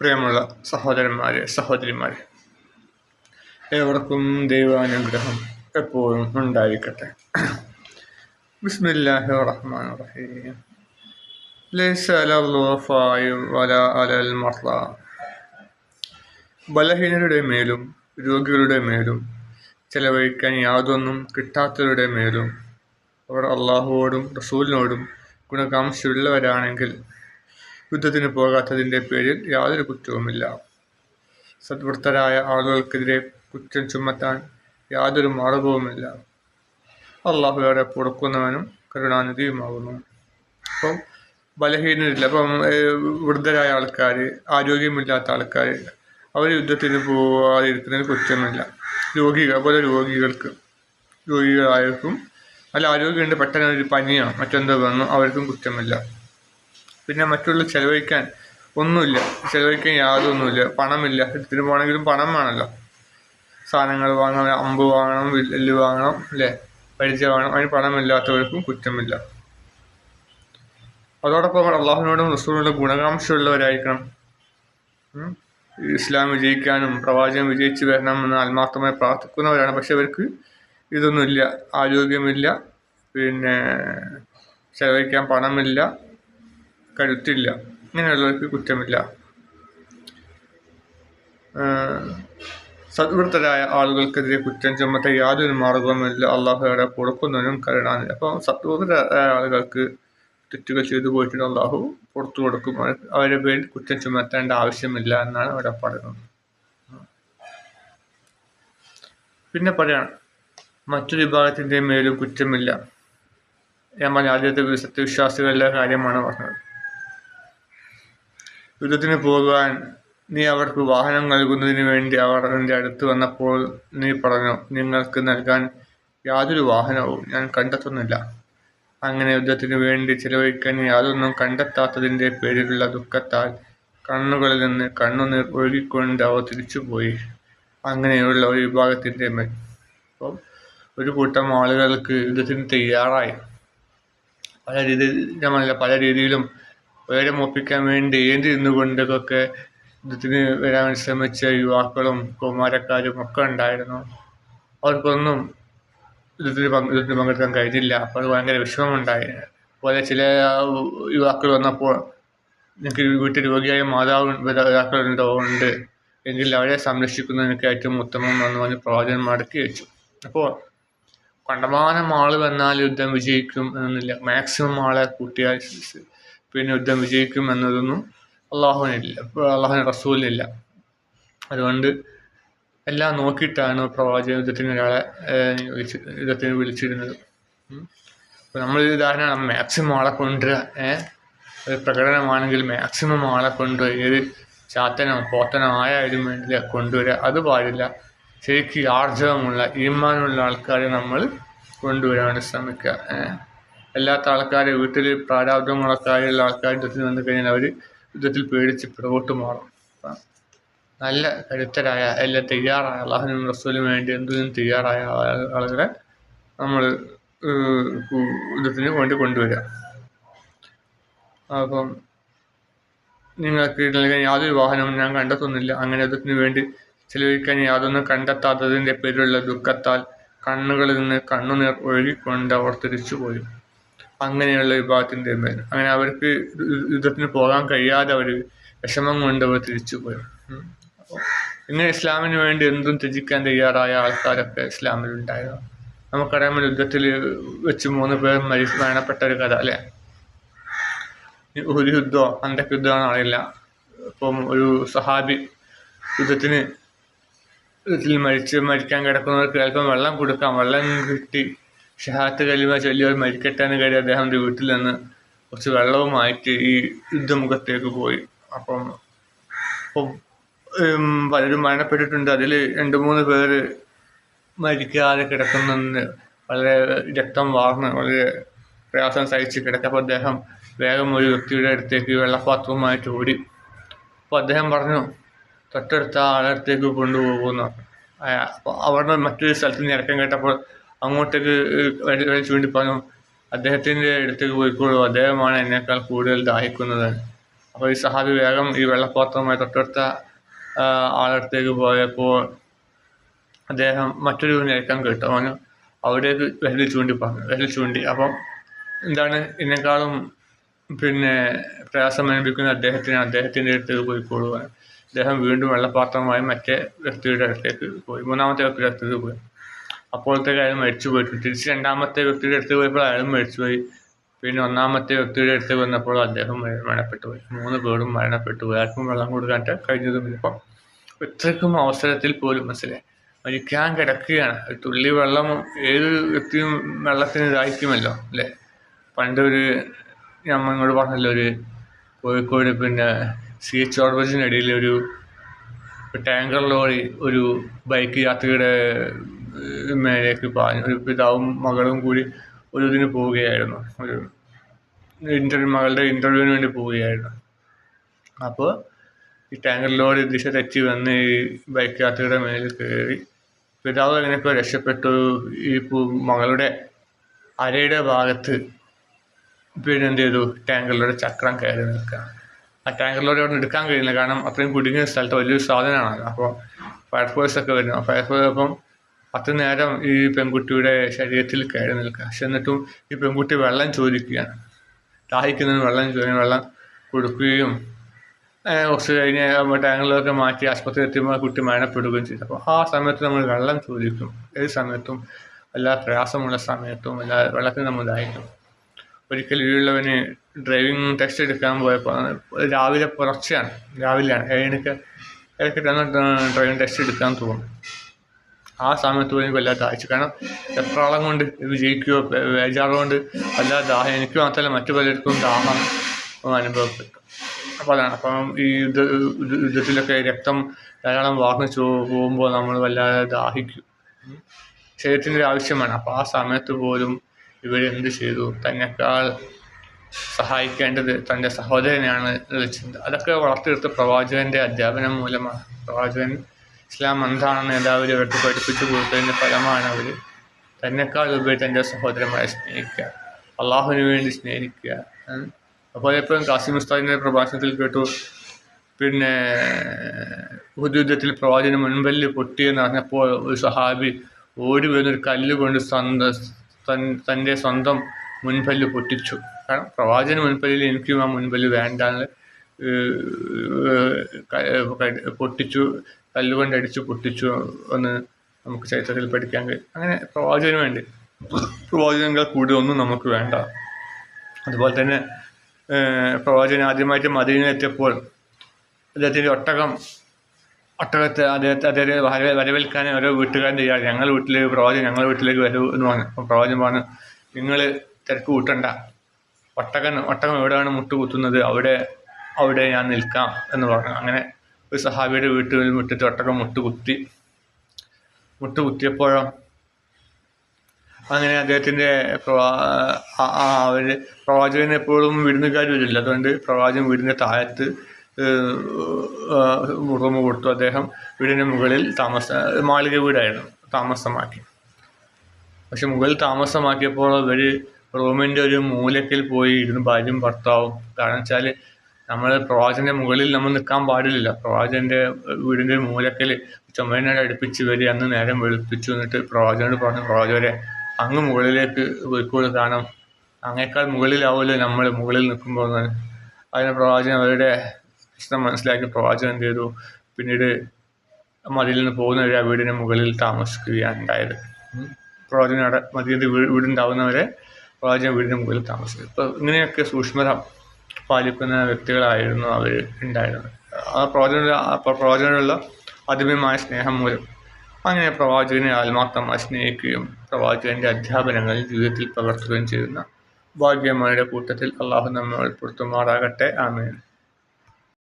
പ്രിയമുള്ള സഹോദരന്മാരെ സഹോദരിമാരെ ഏവർക്കും ദൈവാനുഗ്രഹം എപ്പോഴും ഉണ്ടായിരിക്കട്ടെ. ബിസ്മില്ലാഹി റഹ്മാൻ റഹീം മർള ബലഹീനരുടെ മേലും രോഗികളുടെ മേലും ചെലവഴിക്കാൻ യാതൊന്നും കിട്ടാത്തവരുടെ മേലും അവർ അള്ളാഹുവോടും റസൂലിനോടും ഗുണകാംക്ഷയുള്ളവരാണെങ്കിൽ യുദ്ധത്തിന് പോകാത്തതിന്റെ പേരിൽ യാതൊരു കുറ്റവുമില്ല. സദ്വൃത്തരായ ആളുകൾക്കെതിരെ കുറ്റം ചുമത്താൻ യാതൊരു മാർഗവുമില്ല. അള്ളാഹുവരെ പൊറുക്കുന്നവനും കരുണാനിധിയുമാകുന്നു. അപ്പം ബലഹീനരില്ല അപ്പം വൃദ്ധരായ ആൾക്കാർ ആരോഗ്യമില്ലാത്ത ആൾക്കാർ അവർ യുദ്ധത്തിന് പോകാതിരിക്കുന്നതിന് കുറ്റമില്ല. രോഗികൾ അതുപോലെ രോഗികൾക്ക് രോഗികളായവർക്കും അല്ല ആരോഗ്യമുണ്ട് പെട്ടെന്ന് ഒരു പനിയോ മറ്റെന്തോ വന്നു അവർക്കും കുറ്റമില്ല. പിന്നെ മറ്റുള്ള ചെലവഴിക്കാൻ ഒന്നുമില്ല. ചെലവഴിക്കാൻ യാതൊന്നുമില്ല. പണമില്ല. എടുത്തിട്ട് പോകണമെങ്കിലും പണം വേണമല്ലോ. സാധനങ്ങൾ വാങ്ങണം അമ്പ് വാങ്ങണം വില്ല് വാങ്ങണം അല്ലേ? പരിചയം വാങ്ങണം. അതിന് പണമില്ലാത്തവർക്കും കുറ്റമില്ല. അതോടൊപ്പം അള്ളാഹുവിനോടും റസൂലിനോടും ഗുണകാംക്ഷയുള്ളവരായിരിക്കണം. ഇസ്ലാം വിജയിക്കാനും പ്രവാചകൻ വിജയിച്ചു വരണമെന്ന് ആത്മാർത്ഥമായി പ്രാർത്ഥിക്കുന്നവരാണ്. പക്ഷെ അവർക്ക് ഇതൊന്നുമില്ല. ആരോഗ്യമില്ല. പിന്നെ ചെലവഴിക്കാൻ പണമില്ല. കരുത്തില്ല. ഇങ്ങനെയുള്ളവർക്ക് കുറ്റമില്ല. സദ്വൃത്തരായ ആളുകൾക്കെതിരെ കുറ്റം ചുമത്ത യാതൊരു മാർഗവുമില്ല. അള്ളാഹുയുടെ കൊടുക്കുന്നതിനും കരുണാനില്ല അപ്പം സദ്വൃത്തരായ ആളുകൾക്ക് തെറ്റുകൾ ചെയ്തു പോയിട്ടുണ്ട്. അള്ളാഹു പുറത്തു കൊടുക്കും. അവരെ പേരിൽ കുറ്റം ചുമത്തേണ്ട ആവശ്യമില്ല എന്നാണ് അവിടെ പറയുന്നത്. പിന്നെ പറയാണ് മറ്റു വിഭാഗത്തിന്റെ മേലും കുറ്റമില്ല. ഞാൻ ആദ്യത്തെ സത്യവിശ്വാസികളുടെ കാര്യമാണ് പറഞ്ഞത്. യുദ്ധത്തിന് പോകുവാൻ നീ അവർക്ക് വാഹനം നൽകുന്നതിന് വേണ്ടി അവർ എന്റെ അടുത്ത് വന്നപ്പോൾ നീ പറഞ്ഞു നിങ്ങൾക്ക് നൽകാൻ യാതൊരു വാഹനവും ഞാൻ കണ്ടെത്തുന്നില്ല. അങ്ങനെ യുദ്ധത്തിന് വേണ്ടി ചിലവഴിക്കാൻ യാതൊന്നും കണ്ടെത്താത്തതിന്റെ പേരിലുള്ള ദുഃഖത്താൽ കണ്ണുകളിൽ നിന്ന് കണ്ണുനീർ ഒഴുകിക്കൊണ്ട് അവർ തിരിച്ചുപോയി. അങ്ങനെയുള്ള ഒരു വിഭാഗത്തിന്റെ മേൽ അപ്പം ഒരു കൂട്ടം ആളുകൾക്ക് യുദ്ധത്തിന് തയ്യാറായി. പല രീതിയിൽ പല രീതിയിലും ഉയരം ഒപ്പിക്കാൻ വേണ്ടി ഏന്തി നിന്നുകൊണ്ടൊക്കെ യുദ്ധത്തിന് വരാൻ ശ്രമിച്ച യുവാക്കളും കൗമാരക്കാരും ഒക്കെ ഉണ്ടായിരുന്നു. അവർക്കൊന്നും യുദ്ധത്തിൽ പങ്ക് യുദ്ധത്തിൽ പങ്കെടുക്കാൻ കഴിഞ്ഞില്ല. അപ്പോൾ ഭയങ്കര വിഷമമുണ്ടായി. അതുപോലെ ചില യുവാക്കൾ വന്നപ്പോൾ എനിക്ക് വീട്ടിൽ രോഗിയായ മാതാവ് മാതാപിതാക്കളുണ്ടോ ഉണ്ട് എങ്കിൽ അവരെ സംരക്ഷിക്കുന്നതിനൊക്കെ ഏറ്റവും ഉത്തമം എന്ന് പറഞ്ഞ് പ്രവാചകൻ മടക്കി വെച്ചു. അപ്പോൾ കണ്ടമാനം ആൾ വന്നാൽ യുദ്ധം വിജയിക്കും എന്നില്ല. മാക്സിമം ആളെ കൂട്ടിയാൽ പിന്നെ യുദ്ധം വിജയിക്കും എന്നതൊന്നും അള്ളാഹുവിനില്ല. അള്ളാഹുവിന് റസൂലിനില്ല. അതുകൊണ്ട് എല്ലാം നോക്കിയിട്ടാണ് പ്രവാചക യുദ്ധത്തിന് ഒരാളെ യുദ്ധത്തിന് വിളിച്ചിരുന്നത്. അപ്പോൾ നമ്മൾ ഉദാഹരണം മാക്സിമം ആളെ കൊണ്ടുവരിക ഏഹ് ഒരു പ്രകടനമാണെങ്കിൽ മാക്സിമം ആളെ കൊണ്ടുവരിക ഏത് ചാത്തനോ പോത്തനോ ആയാലും വേണ്ടില്ല കൊണ്ടുവരിക അത് പാടില്ല. ശരിക്കും ആർജവമുള്ള ഈമാനുള്ള ആൾക്കാരെ നമ്മൾ കൊണ്ടുവരാൻ ശ്രമിക്കുക അല്ലാത്ത ആൾക്കാരെ വീട്ടിൽ ആയുള്ള ആൾക്കാർ യുദ്ധത്തിൽ വന്നു കഴിഞ്ഞാൽ അവർ യുദ്ധത്തിൽ പേടിച്ച് പിറകോട്ട് മാറും. നല്ല കരുത്തരായ എല്ലാം തയ്യാറായ അള്ളാഹുനും റസൂലിനും വേണ്ടി എന്തിനും തയ്യാറായ ആള- ആളുകളെ നമ്മൾ യുദ്ധത്തിന് വേണ്ടി കൊണ്ടുവരിക. അപ്പം നിങ്ങൾക്ക് നൽകാൻ യാതൊരു വാഹനവും ഞാൻ കണ്ടെത്തുന്നില്ല. അങ്ങനെ യുദ്ധത്തിന് വേണ്ടി ചെലവഴിക്കാൻ യാതൊന്നും കണ്ടെത്താത്തതിന്റെ പേരിലുള്ള ദുഃഖത്താൽ കണ്ണുകളിൽ നിന്ന് കണ്ണുനീർ ഒഴുകിക്കൊണ്ട് അവർ തിരിച്ചുപോയി. അങ്ങനെയുള്ള വിഭാഗത്തിൽ മേൽ. അങ്ങനെ അവർക്ക് യുദ്ധത്തിന് പോകാൻ കഴിയാതെ അവർ വിഷമം കൊണ്ട് അവർ തിരിച്ചുപോയി പോയി. ഇങ്ങനെ ഇസ്ലാമിന് വേണ്ടി എന്തും ത്യജിക്കാൻ തയ്യാറായ ആൾക്കാരൊക്കെ ഇസ്ലാമിൽ ഉണ്ടായിരുന്നു. നമുക്കറിയാം യുദ്ധത്തിൽ വെച്ച് മൂന്ന് പേർ മരി മരണപ്പെട്ട ഒരു കഥ അല്ലേ? ഒരു യുദ്ധമോ അന്തക്ക് യുദ്ധമാണോ അറിയില്ല. ഇപ്പം ഒരു സഹാബി യുദ്ധത്തിന് യുദ്ധത്തിൽ മരിച്ച് മരിക്കാൻ കിടക്കുന്നവർക്ക് അല്പം വെള്ളം കൊടുക്കാം. വെള്ളം കിട്ടി ഷഹാത്ത് കലിമ ചൊല്ലിയവർ മരിക്കട്ടെ എന്ന് കരുതി അദ്ദേഹം വീട്ടിൽ നിന്ന് കുറച്ച് വെള്ളവുമായിട്ട് ഈ യുദ്ധമുഖത്തേക്ക് പോയി. അപ്പം അപ്പം പലരും മരണപ്പെട്ടിട്ടുണ്ട്. അതിൽ രണ്ട് മൂന്ന് പേര് മരിക്കാതെ കിടക്കുന്നെന്ന് വളരെ രക്തം വാർന്ന് വളരെ പ്രയാസം സഹിച്ച് കിടക്കപ്പോൾ അദ്ദേഹം വേഗം ഒരു വ്യക്തിയുടെ അടുത്തേക്ക് വെള്ളപ്പാത്രവുമായിട്ട് ഓടി. അപ്പോൾ അദ്ദേഹം പറഞ്ഞു തൊട്ടടുത്ത ആളടുത്തേക്ക് കൊണ്ടുപോകുന്നു. അപ്പോൾ അവിടെ മറ്റൊരു സ്ഥലത്ത് നിന്ന് ഇറക്കം കേട്ടപ്പോൾ അങ്ങോട്ടേക്ക് വഴി- വഴി ചൂണ്ടി പറഞ്ഞു അദ്ദേഹത്തിന്റെ അടുത്തേക്ക് പോയിക്കോളൂ. അദ്ദേഹമാണ് എന്നേക്കാൾ കൂടുതൽ ദാഹിക്കുന്നത്. അപ്പോൾ ഈ സഹാബി വേഗം ഈ വെള്ളപ്പാത്രവുമായി തൊട്ടടുത്ത ആളടുത്തേക്ക് പോയപ്പോൾ അദ്ദേഹം മറ്റൊരു നേക്കാൻ കേട്ടു. അവന് അവിടേക്ക് വിരൽ ചൂണ്ടി പറഞ്ഞു വിരൽ ചൂണ്ടി. അപ്പം എന്താണ് ഇതിനേക്കാളും പിന്നെ പ്രയാസം അനുഭവിക്കുന്ന അദ്ദേഹത്തിന്? അദ്ദേഹത്തിന്റെ അടുത്തേക്ക് പോയിക്കോളൂ. അദ്ദേഹം വീണ്ടും വെള്ളപ്പാത്രമായി മറ്റേ വ്യക്തിയുടെ അടുത്തേക്ക് പോയി. മൂന്നാമത്തെ വ്യക്തിയുടെ അടുത്തേക്ക് പോയി. അപ്പോഴത്തേക്ക് അയാൾ മരിച്ചു പോയിട്ട് തിരിച്ച് രണ്ടാമത്തെ വ്യക്തിയുടെ അടുത്ത് പോയപ്പോൾ അയാളും മരിച്ചുപോയി. പിന്നെ ഒന്നാമത്തെ വ്യക്തിയുടെ അടുത്ത് വന്നപ്പോൾ അദ്ദേഹം മര- മരണപ്പെട്ടു പോയി മൂന്ന് പേരും മരണപ്പെട്ടു പോയി ആർക്കും വെള്ളം കൊടുക്കാനായിട്ട് കഴിഞ്ഞതും ഇപ്പം ഇത്രയ്ക്കും അവസരത്തിൽ പോലും മനസ്സിലായി. മരിക്കാൻ കിടക്കുകയാണ്. തുള്ളി വെള്ളം ഏത് വ്യക്തിയും വെള്ളത്തിന് ദാഹിക്കുമല്ലോ അല്ലേ? പണ്ടൊരു ഞമ്മ ഇങ്ങോട്ട് പറഞ്ഞല്ലോ ഒരു കോഴിക്കോട് പിന്നെ സി എച്ച് ഓർബസിനിടയിൽ ഒരു ടാങ്കർ ലോറി ഒരു ബൈക്ക് യാത്രികയുടെ ഏഹ്, മേലേക്ക് പാഞ്ഞു ഒരു പിതാവും മകളും കൂടി ഒരു ഇതിന് പോവുകയായിരുന്നു. ഒരു ഇന്റർവ്യൂ മകളുടെ ഇന്റർവ്യൂവിന് വേണ്ടി പോവുകയായിരുന്നു. അപ്പോൾ ഈ ടാങ്കർ ലോറി ദിശ തെറ്റി വന്ന് ഈ ബൈക്ക് യാത്രയുടെ മേലിൽ കയറി പിതാവ് എങ്ങനെയൊക്കെ രക്ഷപ്പെട്ടു. ഈ മകളുടെ അരയുടെ ഭാഗത്ത് പിന്നെ എന്ത് ചെയ്തു? ടാങ്കറിലൂടെ ചക്രം കയറി നിൽക്കുക. ആ ടാങ്കറിലൂടെ അവിടെ എടുക്കാൻ കഴിയില്ല. കാരണം അത്രയും കുടുങ്ങിയ സ്ഥലത്ത് വലിയൊരു സാധനമാണല്ലോ. അപ്പോൾ ഫയർഫോഴ്സ് ഒക്കെ വരുന്നു. ഫയർഫോഴ്സ് അപ്പം പത്ത് നേരം ഈ പെൺകുട്ടിയുടെ ശരീരത്തിൽ കയറി നിൽക്കുക. പക്ഷെ എന്നിട്ടും ഈ പെൺകുട്ടി വെള്ളം ചോദിക്കുകയാണ്. ദാഹിക്കുന്നതിന് വെള്ളം ചോദിക്കുന്ന വെള്ളം കൊടുക്കുകയും കുറച്ച് കഴിഞ്ഞ് ടാങ്കിലൊക്കെ മാറ്റി ആശുപത്രിയിൽ എത്തിയപ്പോൾ കുട്ടി മരണപ്പെടുകയും ചെയ്തു. അപ്പോൾ ആ സമയത്ത് നമ്മൾ വെള്ളം ചോദിക്കും. ഏത് സമയത്തും? എല്ലാ പ്രയാസമുള്ള സമയത്തും എല്ലാ വെള്ളത്തിന് നമ്മൾ ദാഹിക്കും. ഒരിക്കൽ വീടുള്ളവന് ഡ്രൈവിംഗ് ടെസ്റ്റ് എടുക്കാൻ പോയപ്പോൾ രാവിലെ പുലർച്ചെയാണ്. രാവിലെയാണ്. ഏഴണിക്ക് തന്നെ ഡ്രൈവിംഗ് ടെസ്റ്റ് എടുക്കാൻ തോന്നും. ആ സമയത്ത് എനിക്ക് വല്ലാതെ ദാഹിച്ചു കാരണം എത്രാളം കൊണ്ട് വിജയിക്കുകയോ ജയിക്കുകയോ ബേജാറ് കൊണ്ട് വല്ലാതെ ദാഹം. എനിക്ക് മാത്രമല്ല മറ്റു പലർക്കും ദാഹം അനുഭവപ്പെട്ടു. അപ്പോൾ അതാണ്. അപ്പം ഈ യുദ്ധ യുദ്ധ- യുദ്ധത്തിലൊക്കെ രക്തം ധാരാളം വാർന്നു പോകുമ്പോൾ നമ്മൾ വല്ലാതെ ദാഹിക്കും. ശരീരത്തിന്റെ ആവശ്യമാണ്. അപ്പോൾ ആ സമയത്ത് പോലും ഇവരെന്ത് ചെയ്തു? തന്നെക്കാൾ സഹായിക്കേണ്ടത് തന്റെ സഹോദരനെയാണ് ചിന്ത. അതൊക്കെ വളർത്തിയെടുത്ത പ്രവാചകന്റെ അധ്യാപനം മൂലമാണ്. പ്രവാചകൻ ഇസ്ലാം എന്താണെന്ന് എല്ലാവരും അവർക്ക് പഠിപ്പിച്ചു കൊടുത്തതിന്റെ ഫലമാണ് അവർ തന്നെക്കാൾ ഉപരി തന്റെ സഹോദരന്മാരെ സ്നേഹിക്കുക. അള്ളാഹുവിന് വേണ്ടി സ്നേഹിക്കുക. അപ്പോൾ എപ്പോഴും കാസിം ഉസ്താദിന്റെ പ്രഭാഷണത്തിൽ കേട്ടു. പിന്നെ പൊതുയുദ്ധത്തിൽ യുദ്ധത്തിൽ പ്രവാചകന് മുൻപല്ല് പൊട്ടിയെന്ന് അറിഞ്ഞപ്പോൾ ഒരു സഹാബി ഓടി വരുന്നൊരു കല്ല് കൊണ്ട് സ്വന്തം തൻ- തന്റെ സ്വന്തം മുൻപല്ല് പൊട്ടിച്ചു. കാരണം പ്രവാചകന് മുൻപല്ലിൽ എനിക്കും ആ മുൻപല്ല് വേണ്ടാന്ന് പൊട്ടിച്ചു. കല്ലുകൊണ്ട് അടിച്ചു പൊട്ടിച്ചു എന്ന് നമുക്ക് ചരിത്രത്തിൽ പഠിക്കാൻ കഴിയും. അങ്ങനെ പ്രവാചകന് വേണ്ടി. പ്രവാചകങ്ങൾ കൂടി ഒന്നും നമുക്ക് വേണ്ട. അതുപോലെ തന്നെ പ്രവാചകൻ ആദ്യമായിട്ട് മദീനയിൽ എത്തിയപ്പോൾ അദ്ദേഹത്തിന്റെ ഒട്ടകം ഒട്ടകത്തെ അദ്ദേഹത്തെ അദ്ദേഹത്തെ വര- വരവേൽക്കാൻ ഓരോ വീട്ടുകാരും തയ്യാറ് ഞങ്ങൾ വീട്ടിലേക്ക് പ്രവാചകൻ ഞങ്ങളുടെ വീട്ടിലേക്ക് വരൂ എന്ന് പറഞ്ഞു. അപ്പോൾ പ്രവാചകൻ പറഞ്ഞു നിങ്ങൾ തിരക്ക് കൂട്ടണ്ട. ഒട്ടകൻ ഒട്ടകം എവിടെയാണ് മുട്ടുകുത്തുന്നത്? അവിടെ അവിടെ ഞാൻ നിൽക്കാം എന്ന് പറഞ്ഞു. അങ്ങനെ ഒരു സഹാബിയുടെ വീട്ടിൽ മുറ്റത്ത് ഒട്ടകം മുട്ടുകുത്തി. കുത്തി മുട്ട് കുത്തിയപ്പോഴോ അങ്ങനെ അദ്ദേഹത്തിന്റെ അവർ പ്രവാചകൻ എപ്പോഴും വിരുന്നുകാർ വരില്ല. അതുകൊണ്ട് പ്രവാചകൻ വീടിന്റെ താഴത്ത് റൂം കൊടുത്തു. അദ്ദേഹം വീടിന്റെ മുകളിൽ താമസ മാളിക വീടായിരുന്നു. താമസമാക്കി. പക്ഷെ മുകളിൽ താമസമാക്കിയപ്പോൾ അവർ റൂമിന്റെ ഒരു മൂലക്കിൽ പോയി ഇരുന്ന് ഭാര്യയും ഭർത്താവും. കാരണം വെച്ചാൽ നമ്മൾ പ്രവാചകന്റെ മുകളിൽ നമ്മൾ നിൽക്കാൻ പാടില്ല പ്രവാചകന്റെ വീടിന്റെ മൂലക്കൽ ചുമരിനോട് അടുപ്പിച്ച് വരി അന്ന് നേരം വെളുപ്പിച്ചു എന്നിട്ട് പ്രവാചകനോട് പറഞ്ഞു പ്രവാചകരെ അങ്ങ് മുകളിലേക്ക് പോയിക്കോളൂ. കാരണം അങ്ങേക്കാൾ മുകളിലാവുമല്ലോ നമ്മൾ മുകളിൽ നിൽക്കുമ്പോൾ അതിന് പ്രവാചകൻ അവരുടെ പ്രശ്നം മനസ്സിലാക്കി. പ്രവാചകൻ എന്ത് ചെയ്തു? പിന്നീട് മതിയിൽ നിന്ന് പോകുന്നവരെ ആ വീടിന് മുകളിൽ താമസിക്കുകയാണ് ഉണ്ടായത്. പ്രവാചകൻ അവിടെ വീട് വീടുണ്ടാവുന്നവരെ പ്രവാചകൻ വീടിന് മുകളിൽ താമസിക്കും ഇപ്പോൾ ഇങ്ങനെയൊക്കെ സൂക്ഷ്മത പാലിക്കുന്ന വ്യക്തികളായിരുന്നു അവർ ഉണ്ടായിരുന്നത്. ആ പ്രവാചകനുള്ള പ്രവാചകനുള്ള അതിമയമായ സ്നേഹം മൂലം അങ്ങനെ പ്രവാചകനെ ആത്മാർത്ഥമായി സ്നേഹിക്കുകയും പ്രവാചകന്റെ അധ്യാപനങ്ങൾ ജീവിതത്തിൽ പകർത്തുകയും ചെയ്യുന്ന ഭാഗ്യമാരുടെ കൂട്ടത്തിൽ അള്ളാഹു നമ്മെ ഉൾപ്പെടുത്തുമാറാകട്ടെ ആമേൻ.